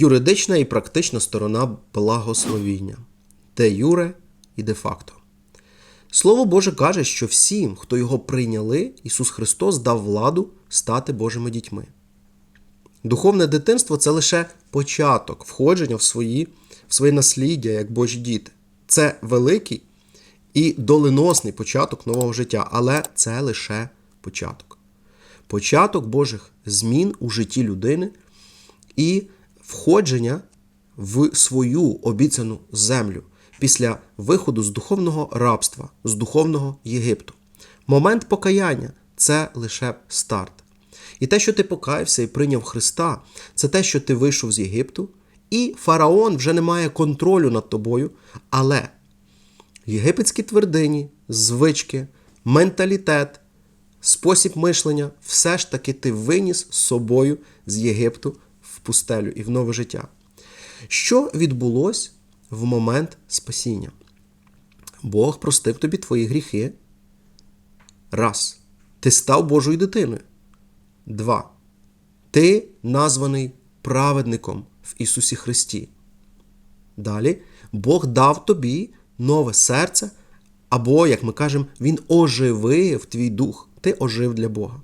юридична і практична сторона благословіння, де юре і де факто. Слово Боже каже, що всім, хто його прийняли, Ісус Христос дав владу стати Божими дітьми. Духовне дитинство це лише початок входження в, свої, в своє насліддя як Божі діти. Це великий і доленосний початок нового життя, але це лише початок. Початок Божих змін у житті людини і входження в свою обіцяну землю після виходу з духовного рабства, з духовного Єгипту. Момент покаяння це лише старт. І те, що ти покаявся і прийняв Христа, це те, що ти вийшов з Єгипту, і фараон вже не має контролю над тобою, але єгипетські твердині, звички, менталітет, спосіб мишлення все ж таки ти виніс з собою з Єгипту пустелю і в нове життя. Що відбулось в момент спасіння? Бог простив тобі твої гріхи. Раз. Ти став Божою дитиною. Два. Ти названий праведником в Ісусі Христі. Далі Бог дав тобі нове серце, або, як ми кажемо, Він оживив твій дух. Ти ожив для Бога.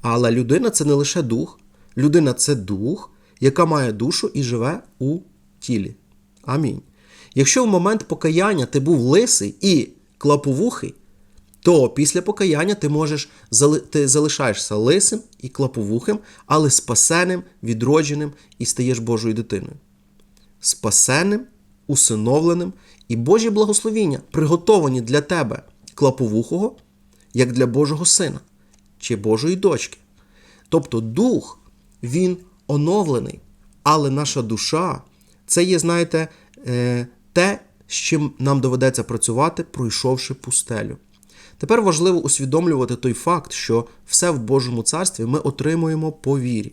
Але людина це не лише дух, людина це дух, яка має душу і живе у тілі. Амінь. Якщо в момент покаяння ти був лисий і клаповухий, то після покаяння ти можеш ти залишаєшся лисим і клаповухим, але спасеним, відродженим і стаєш Божою дитиною. Спасеним, усиновленим і Божі благословіння приготовані для тебе клаповухого, як для Божого сина чи Божої дочки. Тобто дух, він оновлений, але наша душа це є, знаєте, е, те, з чим нам доведеться працювати, пройшовши пустелю. Тепер важливо усвідомлювати той факт, що все в Божому царстві ми отримуємо по вірі.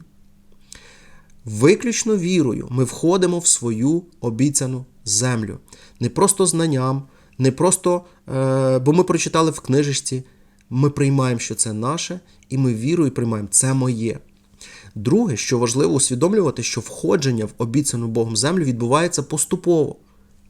Виключно вірою ми входимо в свою обіцяну землю. Не просто знанням, не просто, е, бо ми прочитали в книжечці, ми приймаємо, що це наше, і ми вірою приймаємо це моє. Друге, що важливо усвідомлювати, що входження в обіцяну Богом землю відбувається поступово,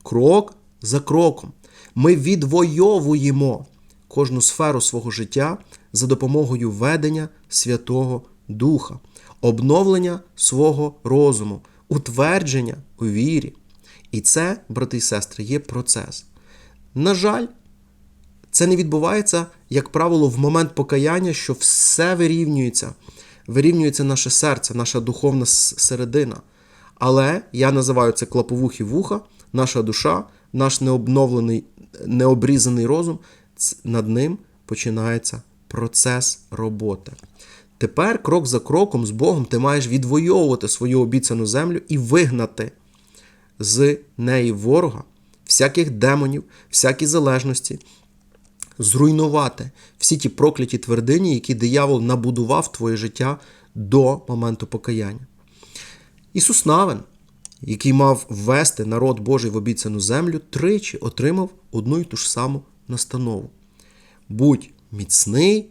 крок за кроком. Ми відвоюємо кожну сферу свого життя за допомогою ведення Святого Духа, обновлення свого розуму, утвердження у вірі. І це, брати і сестри, є процес. На жаль, це не відбувається, як правило, в момент покаяння, що все вирівнюється, вирівнюється наше серце, наша духовна середина. Але я називаю це клаповухі вуха, наша душа, наш необновлений, необрізаний розум, над ним починається процес роботи. Тепер, крок за кроком, з Богом, ти маєш відвоювати свою обіцяну землю і вигнати з неї ворога, всяких демонів, всякі залежності, зруйнувати всі ті прокляті твердині, які диявол набудував твоє життя до моменту покаяння. Ісус Навин, який мав ввести народ Божий в обіцяну землю, тричі отримав одну й ту ж саму настанову. Будь міцний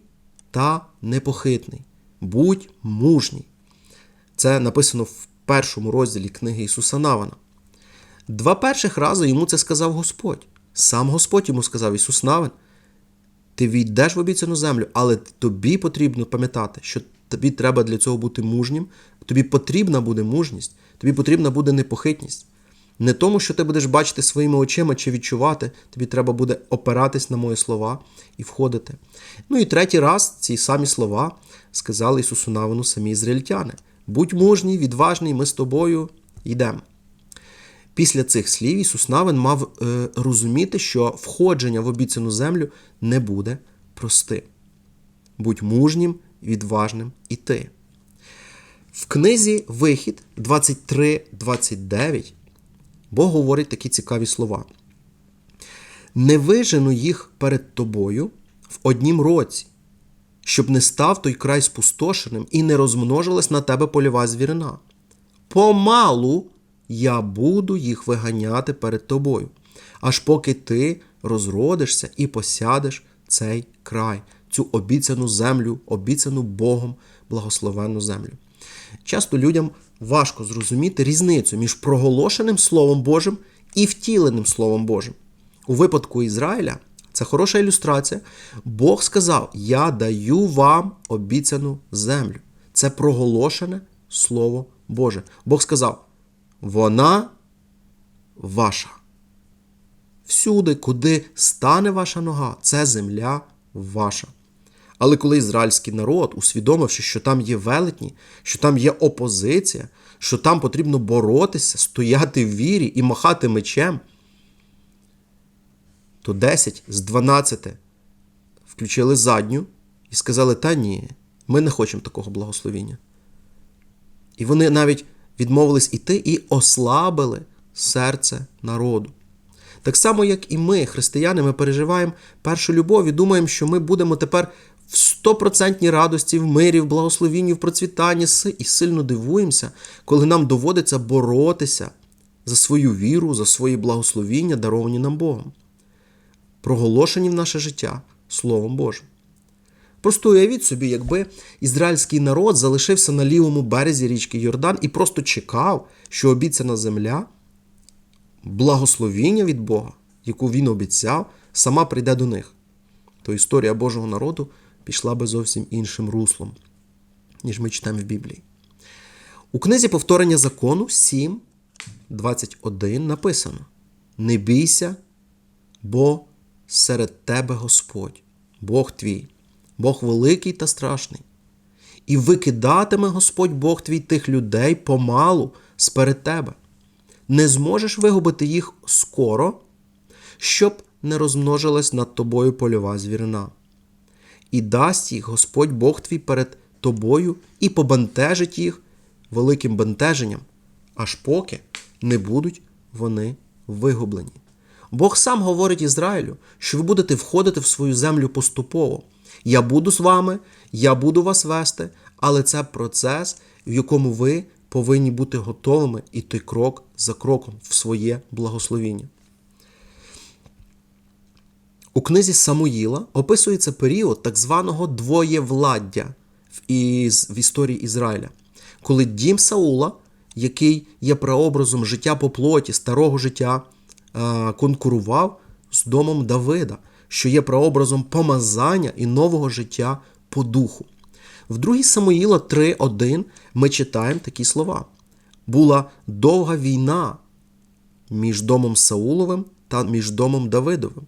та непохитний, будь мужній. Це написано в першому розділі книги Ісуса Навана. Два перших рази йому це сказав Господь. Сам Господь йому сказав Ісус Навин, ти війдеш в обіцяну землю, але тобі потрібно пам'ятати, що тобі треба для цього бути мужнім, тобі потрібна буде мужність, тобі потрібна буде непохитність. Не тому, що ти будеш бачити своїми очима чи відчувати, тобі треба буде опиратись на мої слова і входити. Ну і третій раз ці самі слова сказали Ісусу Навину самі ізраїльтяни. Будь мужній, відважний, ми з тобою йдемо. Після цих слів Ісус Навин мав е, розуміти, що входження в обіцяну землю не буде простим. Будь мужнім, відважним і ти. В книзі Вихід 23.29 Бог говорить такі цікаві слова. Не вижену їх перед тобою в однім році, щоб не став той край спустошеним і не розмножилась на тебе польова звірина. Помалу я буду їх виганяти перед тобою, аж поки ти розродишся і посядеш цей край, цю обіцяну землю, обіцяну Богом благословенну землю. Часто людям важко зрозуміти різницю між проголошеним Словом Божим і втіленим Словом Божим. У випадку Ізраїля це хороша ілюстрація. Бог сказав: Я даю вам обіцяну землю. Це проголошене Слово Боже. Бог сказав: вона ваша. Всюди, куди стане ваша нога, це земля ваша. Але коли ізраїльський народ, усвідомивши, що там є велетні, що там є опозиція, що там потрібно боротися, стояти в вірі і махати мечем, то 10 з 12 включили задню і сказали: Та ні, ми не хочемо такого благословіння. І вони навіть відмовились іти і ослабили серце народу. Так само, як і ми, християни, ми переживаємо першу любов і думаємо, що ми будемо тепер в стопроцентній радості, в мирі, в благословінні, в процвітанні і сильно дивуємося, коли нам доводиться боротися за свою віру, за свої благословіння, даровані нам Богом, проголошені в наше життя Словом Божим. Просто уявіть собі, якби ізраїльський народ залишився на лівому березі річки Йордан і просто чекав, що обіцяна земля, благословіння від Бога, яку він обіцяв, сама прийде до них, то історія Божого народу пішла би зовсім іншим руслом, ніж ми читаємо в Біблії. У книзі повторення закону 7, 21 написано: Не бійся, бо серед тебе Господь, Бог твій, Бог великий та страшний. І викидатиме Господь Бог твій тих людей помалу сперед тебе. Не зможеш вигубити їх скоро, щоб не розмножилась над тобою польова звірина. І дасть їх Господь Бог твій перед тобою і побентежить їх великим бентеженням, аж поки не будуть вони вигублені. Бог сам говорить Ізраїлю, що ви будете входити в свою землю поступово. Я буду з вами, я буду вас вести, але це процес, в якому ви повинні бути готовими іти крок за кроком в своє благословіння. У книзі Самуїла описується період так званого двоєвладдя в, історії Ізраїля, коли дім Саула, який є прообразом життя по плоті, старого життя, конкурував з домом Давида, що є прообразом помазання і нового життя по духу. В 2 Самуїла 3.1 ми читаємо такі слова: була довга війна між домом Сауловим та між домом Давидовим.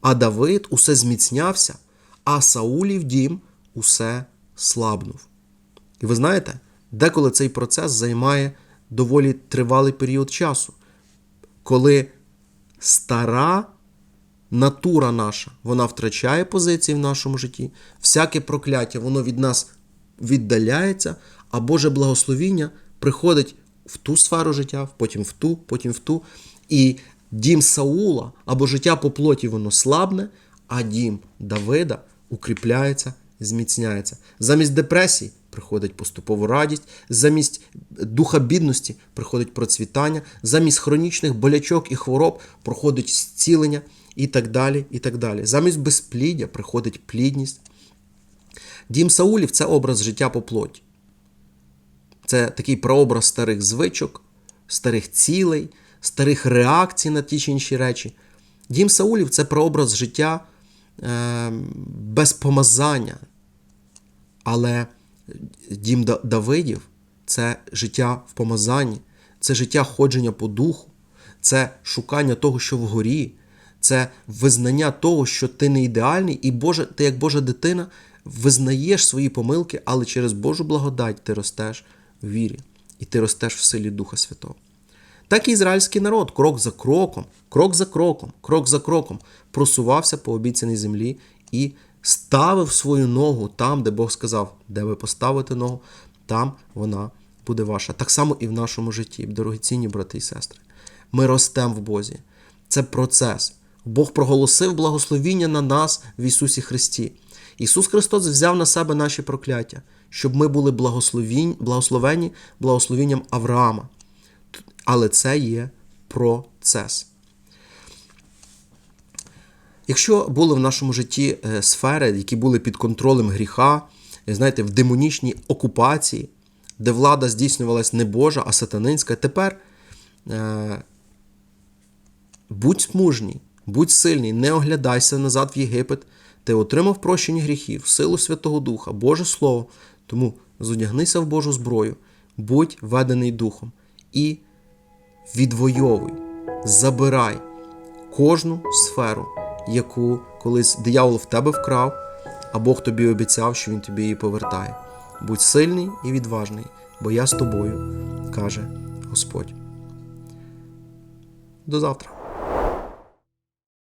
А Давид усе зміцнявся, а Саулів дім усе слабнув. І ви знаєте, деколи цей процес займає доволі тривалий період часу, коли стара натура наша, вона втрачає позиції в нашому житті, всяке прокляття, воно від нас віддаляється, а Боже благословіння приходить в ту сферу життя, потім в ту, потім в ту. І дім Саула або життя по плоті, воно слабне, а дім Давида укріпляється, зміцняється. Замість депресії приходить поступово радість, замість духа бідності приходить процвітання, замість хронічних болячок і хвороб проходить зцілення і так далі. і так далі. Замість безпліддя приходить плідність. Дім Саулів це образ життя по плоті. Це такий прообраз старих звичок, старих цілей, старих реакцій на ті чи інші речі. Дім Саулів це прообраз життя е, без помазання. Але дім Давидів це життя в помазанні, це життя ходження по духу, це шукання того, що вгорі, це визнання того, що ти не ідеальний, і Боже, ти, як Божа дитина, визнаєш свої помилки, але через Божу благодать ти ростеш в вірі, і ти ростеш в силі Духа Святого. Так і ізраїльський народ крок за кроком, крок за кроком, крок за кроком просувався по обіцяній землі і ставив свою ногу там, де Бог сказав, де ви поставите ногу, там вона буде ваша. Так само і в нашому житті, дорогоцінні брати і сестри. Ми ростемо в Бозі. Це процес. Бог проголосив благословіння на нас в Ісусі Христі. Ісус Христос взяв на себе наші прокляття, щоб ми були благословені благословінням Авраама. Але це є процес. Якщо були в нашому житті сфери, які були під контролем гріха, знаєте, в демонічній окупації, де влада здійснювалась не Божа, а сатанинська. Тепер е, будь мужній, будь сильний, не оглядайся назад в Єгипет. Ти отримав прощення гріхів, силу Святого Духа, Боже Слово. Тому зодягнися в Божу зброю, будь ведений Духом і відвоюй, забирай кожну сферу, яку колись диявол в тебе вкрав, а Бог тобі обіцяв, що він тобі її повертає. Будь сильний і відважний, бо я з тобою, каже Господь. До завтра.